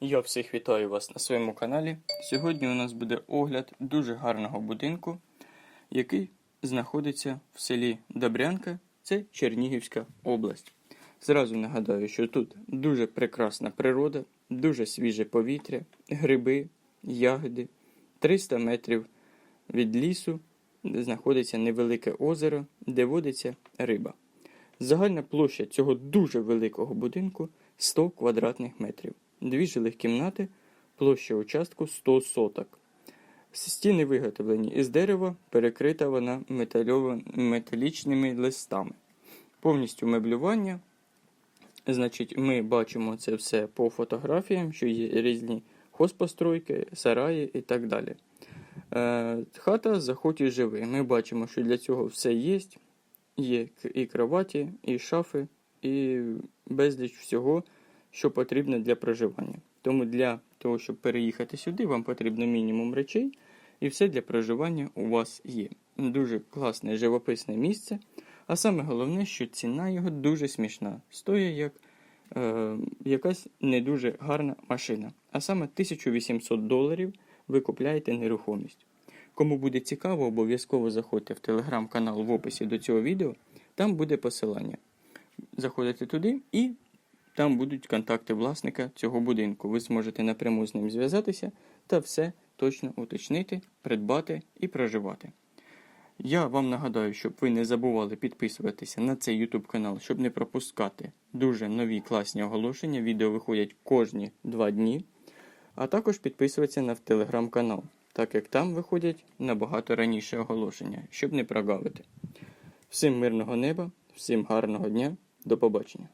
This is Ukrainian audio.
Я всіх вітаю вас на своєму каналі. Сьогодні у нас буде огляд дуже гарного будинку, який знаходиться в селі Добрянка, це Чернігівська область. Зразу нагадаю, що тут дуже прекрасна природа, дуже свіже повітря, гриби, ягоди, 300 метрів від лісу де знаходиться невелике озеро, де водиться риба. Загальна площа цього дуже великого будинку 100 квадратних метрів. Дві жилих кімнати, площа участку 100 соток. Стіни виготовлені із дерева, перекрита вона металічними листами. Повністю меблювання. Значить, ми бачимо це все по фотографіям, що є різні хозпостройки, сараї і так далі. Е, хата заходь і живи. Ми бачимо, що для цього все є. Є і кроваті, і шафи, і безліч всього, що потрібно для проживання. Тому для того, щоб переїхати сюди, вам потрібно мінімум речей, і все для проживання у вас є. Дуже класне живописне місце. А саме головне, що ціна його дуже смішна. Стоїть як е, якась не дуже гарна машина. А саме 1800 доларів ви купляєте нерухомість. Кому буде цікаво, обов'язково заходьте в телеграм-канал в описі до цього відео, там буде посилання. Заходите туди і там будуть контакти власника цього будинку. Ви зможете напряму з ним зв'язатися та все точно уточнити, придбати і проживати. Я вам нагадаю, щоб ви не забували підписуватися на цей YouTube канал, щоб не пропускати дуже нові класні оголошення. Відео виходять кожні два дні. А також підписуватися на телеграм-канал, так як там виходять набагато раніше оголошення, щоб не прогавити. Всім мирного неба, всім гарного дня, до побачення.